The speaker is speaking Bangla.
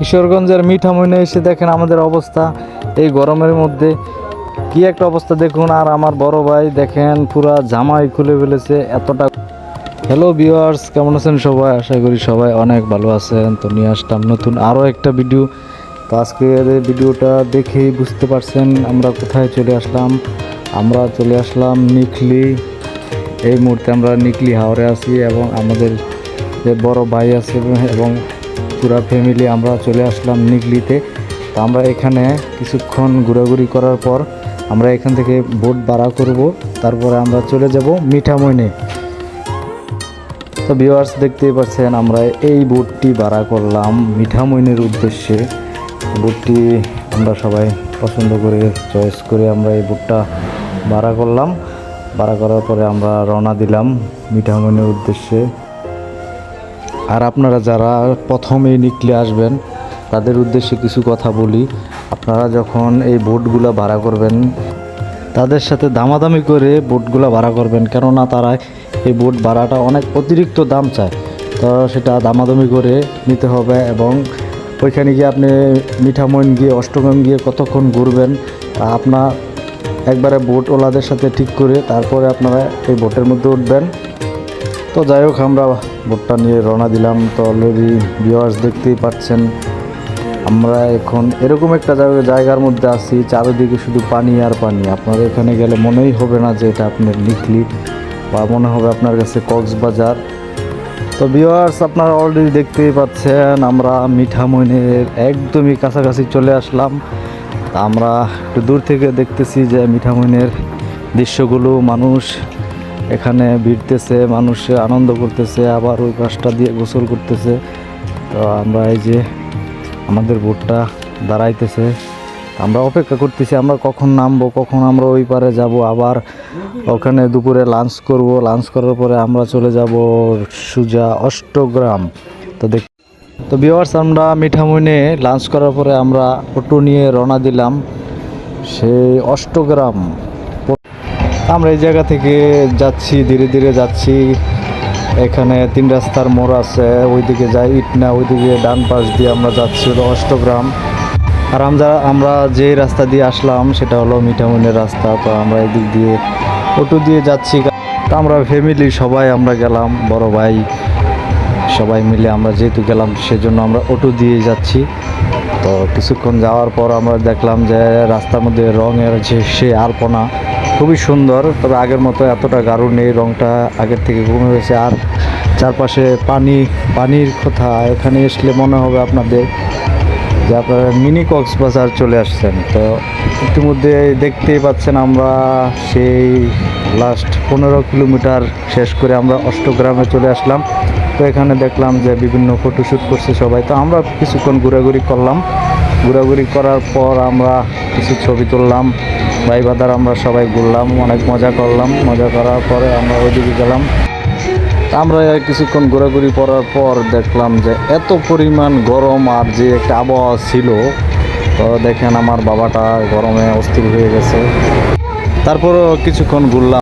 কিশোরগঞ্জের মিঠামইনে এসে দেখেন আমাদের অবস্থা। এই গরমের মধ্যে কি একটা অবস্থা দেখুন। আর আমার বড় ভাই দেখেন, পুরা জামাই খুলে ফেলেছে এতটা। হ্যালো ভিউয়ার্স কেমন আছেন সবাই? আশা করি সবাই অনেক ভালো আছেন। তো নিয়ে আসলাম নতুন আরও একটা ভিডিও তো আজকের ভিডিওটা দেখেই বুঝতে পারছেন আমরা কোথায় চলে আসলাম। আমরা চলে আসলাম নিখলি এই মুহূর্তে আমরা নিকলি হাওড়ে আছি এবং আমাদের যে বড় ভাই আছে এবং পুরা ফ্যামিলি আমরা চলে আসলাম নিকলিতে তো আমরা এখানে কিছুক্ষণ ঘোরাঘুরি করার পর আমরা এখান থেকে বোট ভাড়া করব। তারপরে আমরা চলে যাব মিঠামইনে। তো ভিউয়ার্স দেখতেই পাচ্ছেন, আমরা এই বোটটি ভাড়া করলাম মিঠামইনের উদ্দেশ্যে। বোটটি আমরা সবাই পছন্দ করে চয়েস করে আমরা এই বোটটা ভাড়া করলাম। ভাড়া করার পরে আমরা রওনা দিলাম মিঠামইনের উদ্দেশ্যে। আর আপনারা যারা প্রথমেই নিকলে আসবেন, তাদের উদ্দেশ্যে কিছু কথা বলি। আপনারা যখন এই বোটগুলো ভাড়া করবেন, তাদের সাথে দামাদামি করে বোটগুলো ভাড়া করবেন, কেননা তারা এই বোট ভাড়াটা অনেক অতিরিক্ত দাম চায়। তো সেটা দামাদামি করে নিতে হবে এবং ওইখানে গিয়ে আপনি মিঠামইন গিয়ে অষ্টগ্রাম গিয়ে কতক্ষণ ঘুরবেন আপনার একবারে বোট ওলাদের সাথে ঠিক করে তারপরে আপনারা এই বোটের মধ্যে উঠবেন। তো যাই হোক, আমরা বোটটা নিয়ে রওনা দিলাম। তো অলরেডি ভিউয়ার্স দেখতেই পাচ্ছেন, আমরা এখন এরকম একটা জায়গা- জায়গার মধ্যে আছি, চারিদিকে শুধু পানি আর পানি। আপনার এখানে গেলে মনেই হবে না যে এটা আপনার লিখলি বা মনে হবে আপনার কাছে কক্সবাজার। তো ভিউয়ার্স আপনারা অলরেডি দেখতেই পাচ্ছেন, আমরা মিঠামইনের একদমই কাছাকাছি চলে আসলাম। আমরা একটু দূর থেকে দেখতেছি যে মিঠামইনের দৃশ্যগুলো, মানুষ এখানে ভিড়তেছে, মানুষ আনন্দ করতেছে, আবার ওই পাশটা দিয়ে গোসল করতেছে। তো আমরা এই যে আমাদের বোটটা দাঁড়াইতেছে। আমরা অপেক্ষা করতেছি, আমরা কখন নামবো, কখন আমরা ওই পারে যাব, আবার ওখানে দুপুরে লাঞ্চ করব। লাঞ্চ করার পরে আমরা চলে যাব সুজা অষ্টগ্রাম। তো দেখ তো বিওয়ার্স আমরা মিঠামইনে লাঞ্চ করার পরে আমরা অটো নিয়ে রওনা দিলাম। সেই অষ্টগ্রাম। আমরা এই জায়গা থেকে যাচ্ছি, ধীরে ধীরে যাচ্ছি। এখানে তিন রাস্তার মোড় আছে, ওইদিকে যাই ইটনা ওইদিকে ডান পাশ দিয়ে আমরা যাচ্ছি হলো অষ্টগ্রাম। আর আমরা আমরা যে রাস্তা দিয়ে আসলাম, সেটা হলো মিঠামইনের রাস্তা। তো আমরা এদিক দিয়ে অটো দিয়ে যাচ্ছি। তো আমরা ফ্যামিলি সবাই আমরা গেলাম, বড় ভাই, সবাই মিলে আমরা যেহেতু গেলাম, সেজন্য আমরা অটো দিয়ে যাচ্ছি। তো কিছুক্ষণ যাওয়ার পর আমরা দেখলাম যে রাস্তার মধ্যে রঙের যে সে আলপনা খুবই সুন্দর, তবে আগের মতো এতটা গাঢ় নেই রঙটা আগের থেকে কমে গেছে আর চারপাশে পানি, পানির কথা এখানে আসলে মনে হবে আপনাদের যে আপনারা মিনি কক্সবাজার চলে আসছেন। তো ইতিমধ্যে দেখতেই পাচ্ছেন আমরা সেই লাস্ট পনেরো কিলোমিটার শেষ করে আমরা অষ্টগ্রামে চলে আসলাম। তো এখানে দেখলাম যে বিভিন্ন ফটোশ্যুট করছে সবাই। তো আমরা কিছুক্ষণ ঘোরাঘুরি করলাম। ঘোরাঘুরি করার পর আমরা কিছু ছবি তুললাম। ভাই বাদার, আমরা সবাই ঘুরলাম, অনেক মজা করলাম। মজা করার পরে আমরা ওইদিকে গেলাম। আমরা কিছুক্ষণ ঘোরাঘুরি করার পর দেখলাম যে এত পরিমাণ গরম আর যে একটা আবহাওয়া ছিল, তো দেখেন আমার বাবাটা গরমে অস্থির হয়ে গেছে। তারপরও কিছুক্ষণ ঘুরলাম।